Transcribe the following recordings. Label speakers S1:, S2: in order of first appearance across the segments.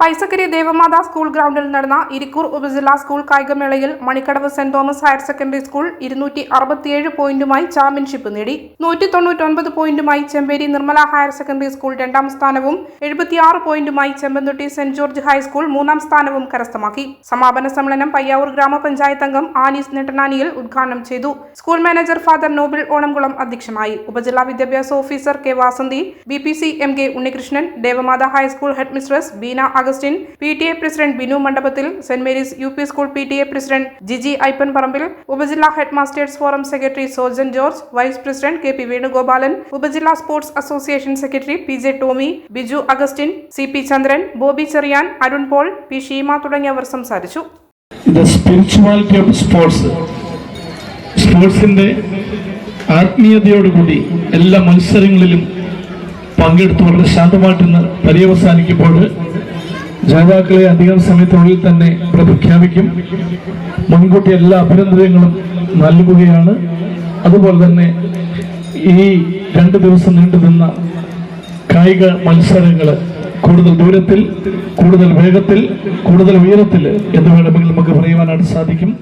S1: Paisakkari Devamatha school ഗ്രൗണ്ടിൽ നടന്ന ഇരിക്കൂർ ഉപജില്ലാ school കായികമേളയിൽ Manikkadavu saint Thomas higher secondary school ഇരുന്നൂറ്റി അറുപത്തിയേഴ് പോയിന്റുമായി ചാമ്പ്യൻഷിപ്പ് നേടി. നൂറ്റി തൊണ്ണൂറ്റൊൻപത് പോയിന്റുമായി Chemperi Nirmala higher secondary school രണ്ടാം സ്ഥാനവും എഴുപത്തിയാറ് പോയിന്റുമായി ചെമ്പന്തൊട്ടി സെന്റ് ജോർജ് ഹൈസ്കൂൾ മൂന്നാം സ്ഥാനവും കരസ്ഥമാക്കി. സമാപന സമ്മേളനം പയ്യാവൂർ ഗ്രാമപഞ്ചായത്ത് അംഗം ആനീസ് നെട്ടനാനിയിൽ ഉദ്ഘാടനം ചെയ്തു. School manager father Noble Onamkulam അധ്യക്ഷനായി. ഉപജില്ലാ വിദ്യാഭ്യാസ officer K Vasanthi B P C M K Unnikrishnan Devamatha high school headmistress Beena Augustine P T A president Binu Mandapathil saint Mary's U P school P T A president Jiji Aippan Parambil ഉപജില്ലാ head masters forum secretary Sojan George vice president K P Venugopalan ഉപജില്ലാ sports association secretary P J Tomy Biju Augustine C P Chandran Bobby Cherian Arun Paul P Sheema തുടങ്ങിയവർ സംസാരിച്ചു.
S2: Spirituality of sports ആത്മീയതയോടുകൂടി എല്ലാ മത്സരങ്ങളിലും പങ്കെടുത്ത് വളരെ ശാന്തമായിട്ട് പര്യവസാനിക്കുമ്പോൾ ജേതാക്കളെ അധികം സമയത്തിനുള്ളിൽ തന്നെ പ്രഖ്യാപിക്കും. മുൻകൂട്ടി എല്ലാ അഭിനന്ദനങ്ങളും നൽകുകയാണ്. അതുപോലെ തന്നെ ഈ രണ്ട് ദിവസം നീണ്ടു നിന്ന കായിക മത്സരങ്ങൾ കൂടുതൽ ദൂരത്തിൽ കൂടുതൽ വേഗത്തിൽ കൂടുതൽ ഉയരത്തിൽ എന്ന് വേണമെങ്കിൽ നമുക്ക് പറയുവാനായിട്ട് സാധിക്കും.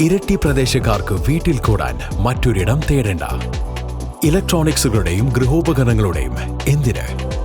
S3: ഇരട്ടി പ്രദേശക്കാർക്ക് വീട്ടിൽ കൂടാൻ മറ്റൊരിടം തേടേണ്ട. ഇലക്ട്രോണിക്സുകളുടെയും ഗൃഹോപകരണങ്ങളുടെയും എന്തിന്?